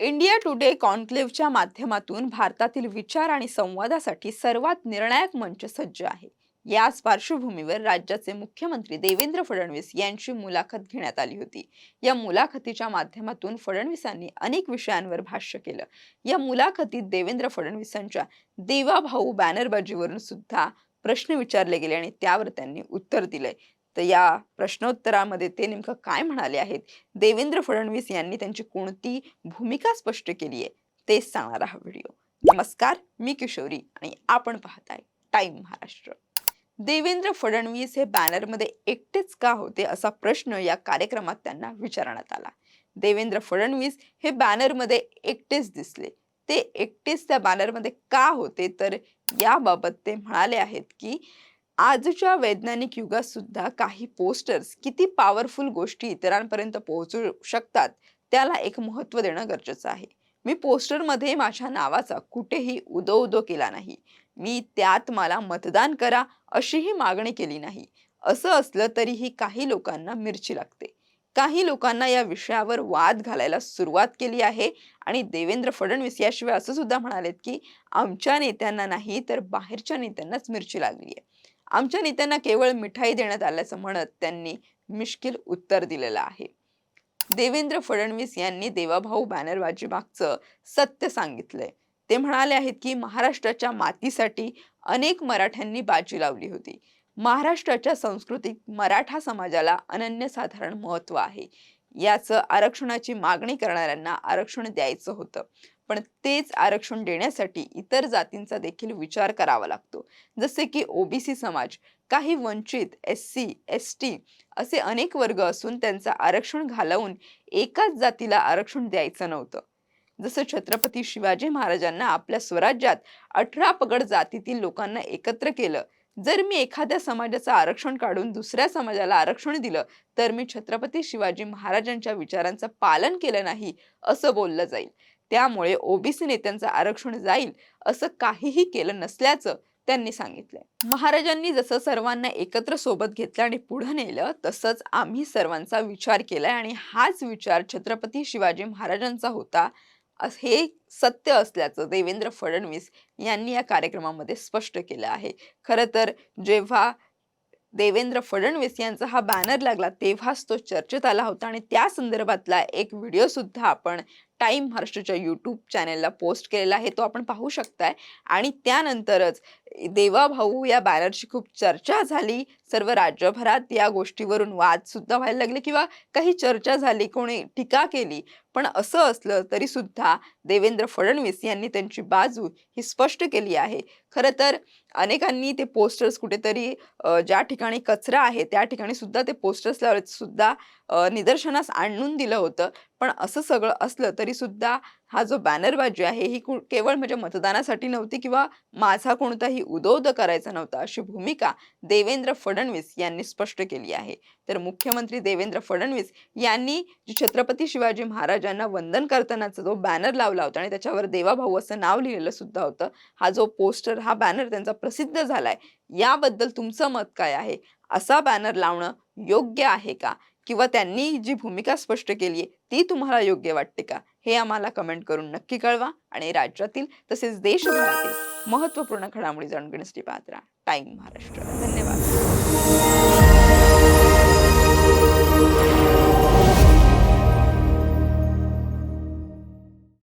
India today कॉन्क्लेव्हच्या माध्यमातून भारतातील विचार आणि संवादासाठी सर्वात निर्णायक मंच सज्ज आहे. याच पार्श्वभूमीवर राज्याचे मुख्यमंत्री देवेंद्र फडणवीस यांची मुलाखत घेण्यात आली होती. या मुलाखतीच्या माध्यमातून फडणवीसांनी अनेक विषयांवर भाष्य केलं. या मुलाखतीत देवेंद्र फडणवीसांच्या देवाभाऊ बॅनरबाजीवरून सुद्धा प्रश्न विचारले गेले आणि त्यावर त्यांनी उत्तर दिलंय. तर या प्रश्नोत्तरामध्ये ते नेमकं काय म्हणाले आहेत? देवेंद्र फडणवीस यांनी त्यांची कोणती भूमिका स्पष्ट केली आहे? तेच सांगणारा हा व्हिडिओ. नमस्कार मी किशोरी आणि आपण पाहताय टाइम महाराष्ट्र. देवेंद्र फडणवीस हे बॅनरमध्ये एकटेच का होते असा प्रश्न या कार्यक्रमात त्यांना विचारण्यात आला. देवेंद्र फडणवीस हे बॅनरमध्ये एकटेच दिसले. ते एकटेच त्या बॅनरमध्ये का होते? तर याबाबत ते म्हणाले आहेत की आजच्या वैज्ञानिक युगात सुद्धा काही पोस्टर्स किती पॉवरफुल गोष्टी इतरांपर्यंत पोहोचू शकतात त्याला एक महत्त्व देणं गरजेचं आहे. मी पोस्टरमध्ये माझ्या नावाचा कुठेही उदो उदो केला नाही. मी त्यात मला मतदान करा अशीही मागणी केली नाही. असं असलं तरीही काही लोकांना मिरची लागते. काही लोकांना या विषयावर वाद घालायला सुरुवात केली आहे आणि देवेंद्र फडणवीस याशिवाय असं सुद्धा म्हणालेत की आमच्या नेत्यांना नाही तर बाहेरच्या नेत्यांनाच मिरची लागली आहे. आमच्या नेत्यांना केवळ मिठाई देण्यात आल्याचं म्हणत त्यांनी मिश्किल उत्तर दिलेलं आहे. देवेंद्र फडणवीस यांनी देवाभाऊ बॅनरबाजी मागचं सत्य सांगितलंय. ते म्हणाले आहेत की महाराष्ट्राच्या मातीसाठी अनेक मराठ्यांनी बाजी लावली होती. महाराष्ट्राच्या संस्कृतीत मराठा समाजाला अनन्यसाधारण महत्त्व आहे. याचं आरक्षणाची मागणी करणाऱ्यांना आरक्षण द्यायचं होतं. पण तेच आरक्षण देण्यासाठी इतर जातींचा देखील विचार करावा लागतो. जसे की ओबीसी समाज काही वंचित एस सी एस टी असे अनेक वर्ग असून त्यांचा आरक्षण घालवून एकाच जातीला आरक्षण द्यायचं नव्हतं. जसं छत्रपती शिवाजी महाराजांना आपल्या स्वराज्यात अठरा पगड जातीतील लोकांना एकत्र केलं. जर मी एखाद्या समाजाचं आरक्षण काढून दुसऱ्या समाजाला आरक्षण दिलं तर मी छत्रपती शिवाजी महाराजांच्या विचारांचं पालन केलं नाही असं बोललं जाईल. त्यामुळे ओबीसी नेत्यांचं आरक्षण जाईल असं काहीही केलं नसल्याचं त्यांनी सांगितलंय. महाराजांनी जसं सर्वांना एकत्र सोबत घेतलं आणि पुढे नेलं तसंच आम्ही सर्वांचा विचार केलाय आणि हाच विचार छत्रपती शिवाजी महाराजांचा होता हे सत्य असल्याचं देवेंद्र फडणवीस यांनी या कार्यक्रमामध्ये स्पष्ट केलं आहे. खरं तर जेव्हा देवेंद्र फडणवीस यांचा हा बॅनर लागला तेव्हाच तो चर्चेत आला होता आणि त्या संदर्भातला एक व्हिडिओ सुद्धा आपण टाइम महाराष्ट्रच्या युट्यूब चॅनेलला पोस्ट केलेला आहे तो आपण पाहू शकताय. आणि त्यानंतरच देवा भाऊ या बॅनरची खूप चर्चा झाली. सर्व राज्यभरात या गोष्टीवरून वाद सुद्धा व्हायला लागले किंवा काही चर्चा झाली कोणी टीका केली. पण असं असलं तरी सुद्धा देवेंद्र फडणवीस यांनी त्यांची बाजू ही स्पष्ट केली आहे. खरं तर अनेकांनी ते पोस्टर्स कुठेतरी ज्या ठिकाणी कचरा आहे त्या ठिकाणी सुद्धा ते पोस्टर्स लावले सुद्धा निदर्शनास आणून दिलं होतं. पण असं सगळं असलं तरी सुद्धा हा जो बॅनरबाजी आहे ही केवळ म्हणजे मतदानासाठी नव्हती किंवा माझा कोणताही उदोद करायचा नव्हता अशी भूमिका देवेंद्र फडणवीस यांनी स्पष्ट केली आहे. तर मुख्यमंत्री देवेंद्र फडणवीस यांनी छत्रपती शिवाजी महाराजांना वंदन करतानाचा जो बॅनर लावला होता आणि त्याच्यावर देवाभाऊ असं नाव लिहिलेलं सुद्धा होतं हा जो पोस्टर हा बॅनर त्यांचा प्रसिद्ध झालाय याबद्दल तुमचं मत काय आहे? असा बॅनर लावणं योग्य आहे का? किंवा त्यांनी जी भूमिका स्पष्ट केली आहे ती तुम्हाला योग्य वाटते का? हे आम्हाला कमेंट करून नक्की कळवा आणि राज्यातील तसेच देशभरातील महत्त्वपूर्ण घडामोडी जाणून घेण्यासाठी पाहत राहा. टाइम महाराष्ट्र. धन्यवाद.